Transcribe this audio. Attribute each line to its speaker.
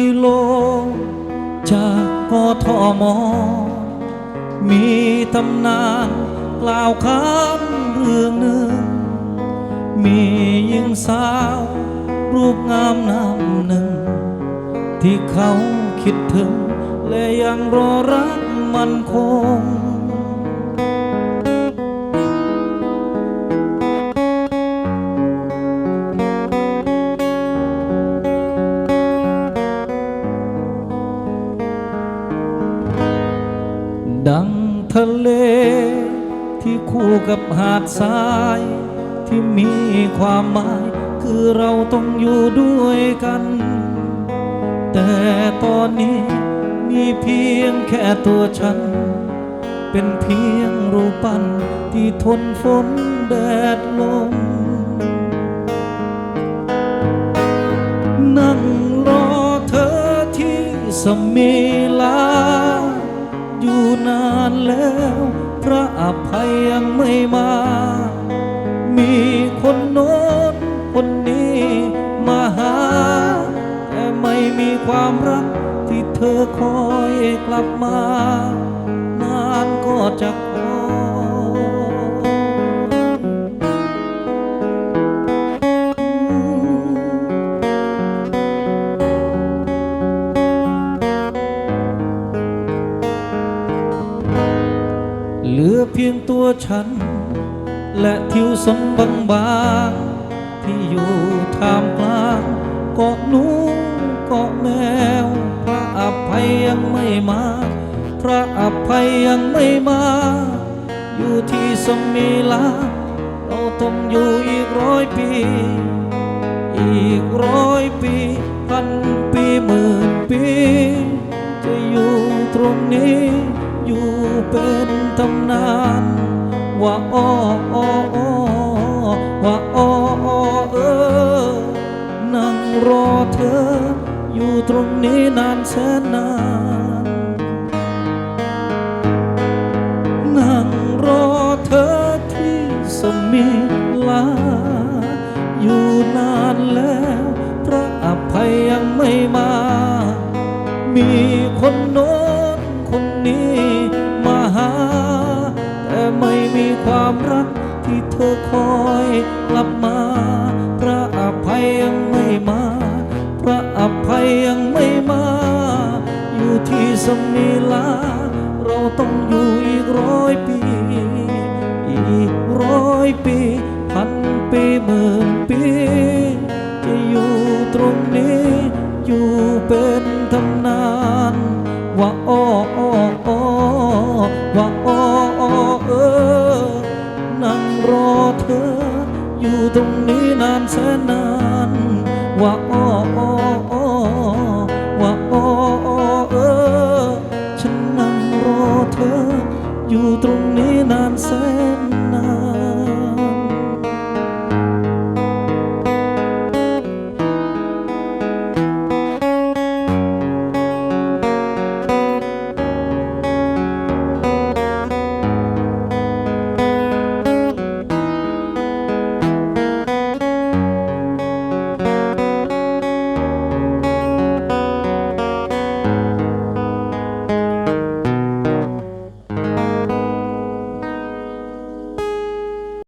Speaker 1: ิโล จากกทม มีตำนานกล่าวคำเรื่องหนึ่ง มีหญิงสาว รูปงามนามหนึ่ง ที่เขาคิดถึง และยังรอรักมันคง ดังทะเล ที่คู่กับหาดทราย ที่มีความหมาย คือเราต้องอยู่ด้วยกัน แต่ตอนนี้มีเพียงแค่ตัวฉัน เป็นเพียงรูปปั้นที่ทนฝนแดดลม นั่งรอเธอที่สมีลา นานแล้ว พระอภัยยังไม่มา มีคนโน้นคนนี้มาหา แต่ไม่มีความรักที่เธอคอยกลับมา นานก็จะ ตัวฉัน และทิวสนบางบางที่อยู่ท่ามกลางเกาะหนูเกาะแมว พระอภัยยังไม่มา พระอภัยยังไม่มา อยู่ที่สมีลาเราต้องอยู่อีกร้อยปี อีกร้อยปีพันปีหมื่นปี จะอยู่ตรงนี้อยู่เป็นตำนาน ว่าอ้ออ้อว่าอ้ออ้อเออนั่งรอเธออยู่ตรงนี้นานแสนนาน ความรักที่เธอคอยกลับมา พระอภัยยังไม่มา พระอภัยยังไม่มา อยู่ที่สมีลา เราต้องอยู่อีกร้อยปี อีกร้อยปีพันปีหมื่นปี จะอยู่ตรงนี้ อยู่เป็นตำนานว่าอ้ออ้ออ้อ รอเธอ อยู่ตรงนี้นานแสนนานว่าอ้อ